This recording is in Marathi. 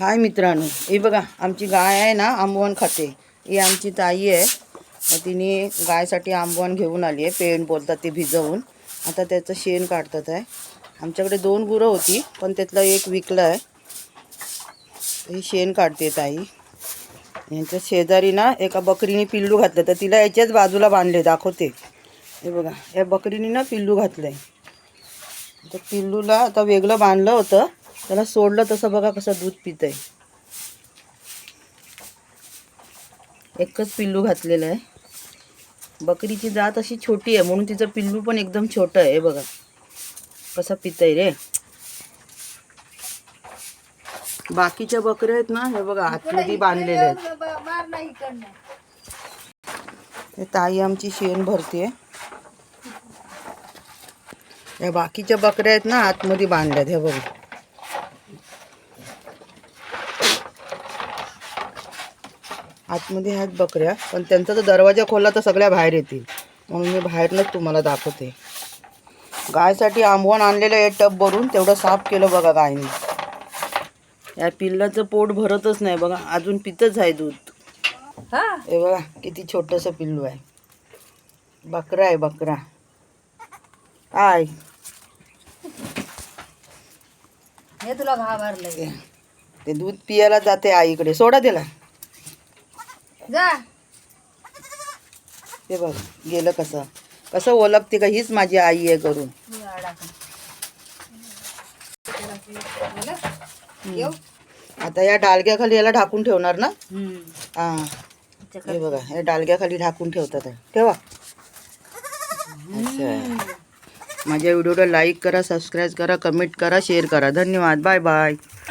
हाय मित्रांनो हे बघा आमची गाय आहे ना आंबवण खाते. ही आमची ताई आहे. तिने गायसाठी आंबवण घेऊन आली आहे पेंट बोलतात ते भिजवून. आता त्याचं शेण काढतात आहे. आमच्याकडे दोन गुरं होती पण त्यातलं एक विकलं आहे. ही शेण काढते ताई. यांच्या शेजारी ना एका बकरीने पिल्लू घातलं तर तिला याच्याच बाजूला बांधले दाखवते. हे बघा या बकरीने ना पिल्लू घातलं आहे तर पिल्लूला आता वेगळं बांधलं होतं. त्याला सोडलं तसं बघा कसं दूध पित आहे एकच पिल्लू घातलेलं आहे. बकरीची जात अशी छोटी आहे म्हणून तिचं पिल्लू पण एकदम छोटं आहे हे बघा. कसं पितंय रे. बाकीच्या बकऱ्या आहेत ना हे बघा आतमध्ये बांधलेल्या आहेत. ताई आमची शेण भरते या बाकीच्या बकऱ्या आहेत ना आतमध्ये बांधल्यात हे बघा. आतमध्ये आहेत बकऱ्या पण त्यांचा जर दरवाजा खोलला तर सगळ्या बाहेर येतील. म्हणून मी बाहेरनंच तुम्हाला दाखवते. गायसाठी आंबवण आणलेलं आहे टब भरून तेवढं साफ केलं बघा गायने. या पिल्लाचं पोट भरतच नाही बघा अजून पितच आहे दूध. हे. बघा किती छोटंसं पिल्लू आहे. बकरा आहे बकरा. आय हे तुला घाबरलंय. ते- ते दूध पियाला जाते आईकडे. सोडा त्याला. जा. ते बघ गेलं कसं? कसं ओळखते का हीच माझी आई आहे करून. आता या डालग्याखाली याला ढाकून ठेवणार ना? हा. हे बघा या डालग्याखाली ढाकून ठेवतात. ठेवा. असं आहे. माझ्या व्हिडिओला लाईक करा सबस्क्राईब करा कमेंट करा शेअर करा. धन्यवाद. Bye bye.